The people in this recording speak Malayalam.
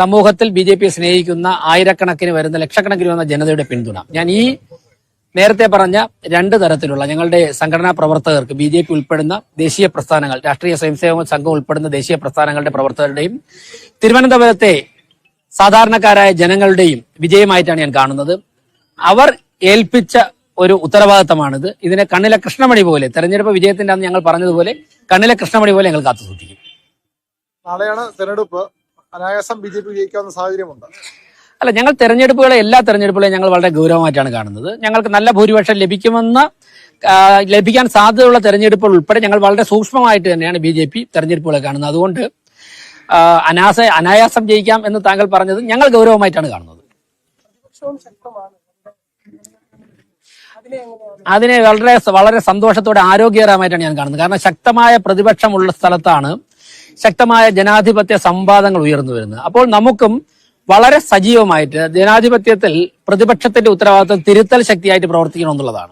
സമൂഹത്തിൽ ബി ജെ പിയെ സ്നേഹിക്കുന്ന ആയിരക്കണക്കിന് വരുന്ന ലക്ഷക്കണക്കിന് വരുന്ന ജനതയുടെ പിന്തുണ. ഞാൻ ഈ നേരത്തെ പറഞ്ഞ രണ്ട് തരത്തിലുള്ള ഞങ്ങളുടെ സംഘടനാ പ്രവർത്തകർക്ക് ബി ജെ പി ഉൾപ്പെടുന്ന ദേശീയ പ്രസ്ഥാനങ്ങൾ രാഷ്ട്രീയ സ്വയംസേവക സംഘം ഉൾപ്പെടുന്ന ദേശീയ പ്രസ്ഥാനങ്ങളുടെ പ്രവർത്തകരുടെയും തിരുവനന്തപുരത്തെ സാധാരണക്കാരായ ജനങ്ങളുടെയും വിജയമായിട്ടാണ് ഞാൻ കാണുന്നത്. അവർ ഏൽപ്പിച്ച ഒരു ഉത്തരവാദിത്തമാണിത്. ഇതിനെ കണ്ണിലെ കൃഷ്ണമണി പോലെ തെരഞ്ഞെടുപ്പ് വിജയത്തിന്റെ അന്ന് ഞങ്ങൾ പറഞ്ഞതുപോലെ കണ്ണിലെ കൃഷ്ണമണി പോലെ ഞങ്ങൾ കാത്തു സൂക്ഷിക്കും നാളെയാണ് തെരഞ്ഞെടുപ്പ്. അനായാസം ബി ജെ പി ജയിക്കാവുന്ന സാഹചര്യമുണ്ട്. അല്ല ഞങ്ങൾ തെരഞ്ഞെടുപ്പുകളെ എല്ലാ തെരഞ്ഞെടുപ്പുകളെയും ഞങ്ങൾ വളരെ ഗൗരവമായിട്ടാണ് കാണുന്നത്. ഞങ്ങൾക്ക് നല്ല ഭൂരിപക്ഷം ലഭിക്കുമെന്ന ലഭിക്കാൻ സാധ്യതയുള്ള തെരഞ്ഞെടുപ്പുകൾ ഉൾപ്പെടെ ഞങ്ങൾ വളരെ സൂക്ഷ്മമായിട്ട് തന്നെയാണ് ബി ജെ പി തെരഞ്ഞെടുപ്പുകളെ കാണുന്നത്. അതുകൊണ്ട് അനാസ അനായാസം ജയിക്കാം എന്ന് താങ്കൾ പറഞ്ഞത് ഞങ്ങൾ ഗൗരവമായിട്ടാണ് കാണുന്നത്. അതിനെ വളരെ വളരെ സന്തോഷത്തോടെ ആരോഗ്യകരമായിട്ടാണ് ഞാൻ കാണുന്നത്. കാരണം ശക്തമായ പ്രതിപക്ഷമുള്ള സ്ഥലത്താണ് ശക്തമായ ജനാധിപത്യ സംവാദങ്ങൾ ഉയർന്നു വരുന്നത്. അപ്പോൾ നമുക്കും വളരെ സജീവമായിട്ട് ജനാധിപത്യത്തിൽ പ്രതിപക്ഷത്തിന്റെ ഉത്തരവാദിത്വം തിരുത്തൽ ശക്തിയായിട്ട് പ്രവർത്തിക്കണം എന്നുള്ളതാണ്